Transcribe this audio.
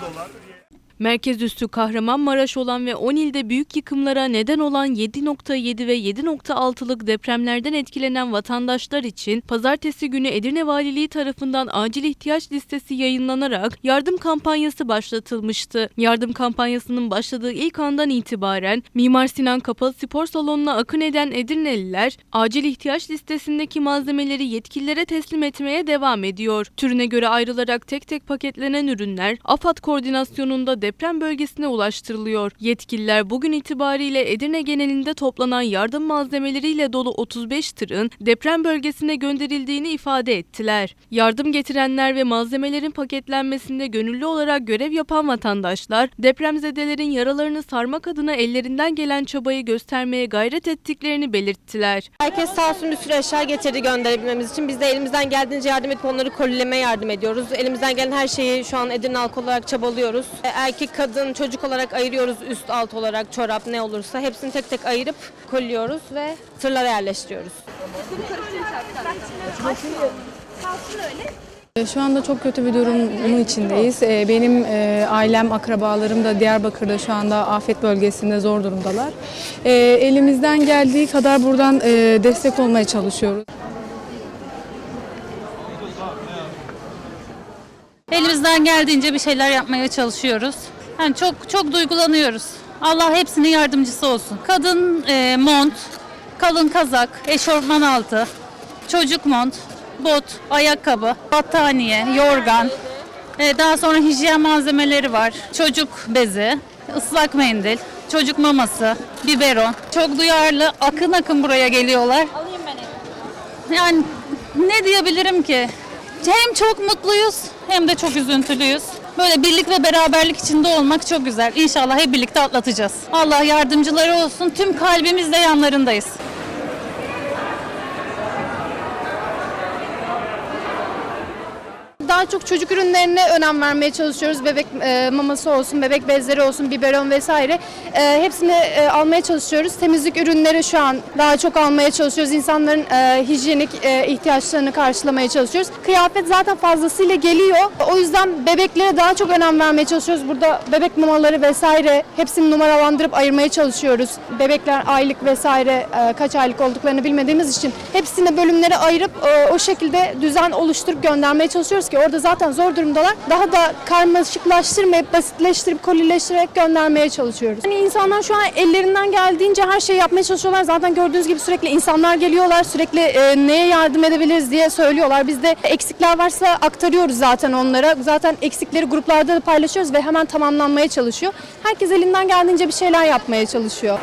dolar Merkez üssü Kahramanmaraş olan ve 10 ilde büyük yıkımlara neden olan 7.7 ve 7.6'lık depremlerden etkilenen vatandaşlar için pazartesi günü Edirne Valiliği tarafından acil ihtiyaç listesi yayınlanarak yardım kampanyası başlatılmıştı. Yardım kampanyasının başladığı ilk andan itibaren Mimar Sinan Kapalı Spor Salonu'na akın eden Edirneliler acil ihtiyaç listesindeki malzemeleri yetkililere teslim etmeye devam ediyor. Türüne göre ayrılarak tek tek paketlenen ürünler AFAD koordinasyonunda deprem bölgesine ulaştırılıyor. Yetkililer bugün itibariyle Edirne genelinde toplanan yardım malzemeleriyle dolu 35 tırın deprem bölgesine gönderildiğini ifade ettiler. Yardım getirenler ve malzemelerin paketlenmesinde gönüllü olarak görev yapan vatandaşlar depremzedelerin yaralarını sarmak adına ellerinden gelen çabayı göstermeye gayret ettiklerini belirttiler. Herkes sağ olsun bir sürü eşya getirdi gönderebilmemiz için. Biz de elimizden geldiğince yardım edip onları kolilemeye yardım ediyoruz. Elimizden gelen her şeyi şu an Edirne halkı olarak çabalıyoruz. E, Erkek, kadın, çocuk olarak ayırıyoruz üst alt olarak çorap ne olursa. Hepsini tek tek ayırıp koliyoruz ve tırlara yerleştiriyoruz. E, Şu anda çok kötü bir durumun içindeyiz. E, Benim e, ailem, akrabalarım da Diyarbakır'da şu anda afet bölgesinde zor durumdalar. Elimizden geldiği kadar buradan destek olmaya çalışıyoruz. Elimizden geldiğince bir şeyler yapmaya çalışıyoruz. Yani çok çok duygulanıyoruz. Allah hepsinin yardımcısı olsun. Kadın e, mont, kalın kazak, eşofman altı, çocuk mont, bot, ayakkabı, battaniye, yorgan. E, daha sonra hijyen malzemeleri var. Çocuk bezi, ıslak mendil, çocuk maması, biberon. Çok duyarlı, akın akın buraya geliyorlar. Yani ne diyebilirim ki? Hem çok mutluyuz hem de çok üzüntülüyüz. Böyle birlik ve beraberlik içinde olmak çok güzel. İnşallah hep birlikte atlatacağız. Allah yardımcıları olsun. Tüm kalbimizle yanlarındayız. Daha çok çocuk ürünlerine önem vermeye çalışıyoruz. Bebek e, maması olsun, bebek bezleri olsun, biberon vesaire. E, hepsini e, almaya çalışıyoruz. Temizlik ürünleri şu an daha çok almaya çalışıyoruz. İnsanların e, hijyenik e, ihtiyaçlarını karşılamaya çalışıyoruz. Kıyafet zaten fazlasıyla geliyor. O yüzden bebeklere daha çok önem vermeye çalışıyoruz. Burada bebek mamaları vesaire hepsini numaralandırıp ayırmaya çalışıyoruz. Bebekler aylık vesaire e, kaç aylık olduklarını bilmediğimiz için hepsini bölümlere ayırıp e, o şekilde düzen oluşturup göndermeye çalışıyoruz ki orada zaten zor durumdalar. Daha da karmaşıklaştırmayıp basitleştirip kolileştirerek göndermeye çalışıyoruz. Yani insanlar şu an ellerinden geldiğince her şeyi yapmaya çalışıyorlar. Zaten gördüğünüz gibi sürekli insanlar geliyorlar. Sürekli e, neye yardım edebiliriz diye söylüyorlar. Biz de eksikler varsa aktarıyoruz zaten onlara. Zaten eksikleri gruplarda da paylaşıyoruz ve hemen tamamlanmaya çalışıyor. Herkes elinden geldiğince bir şeyler yapmaya çalışıyor.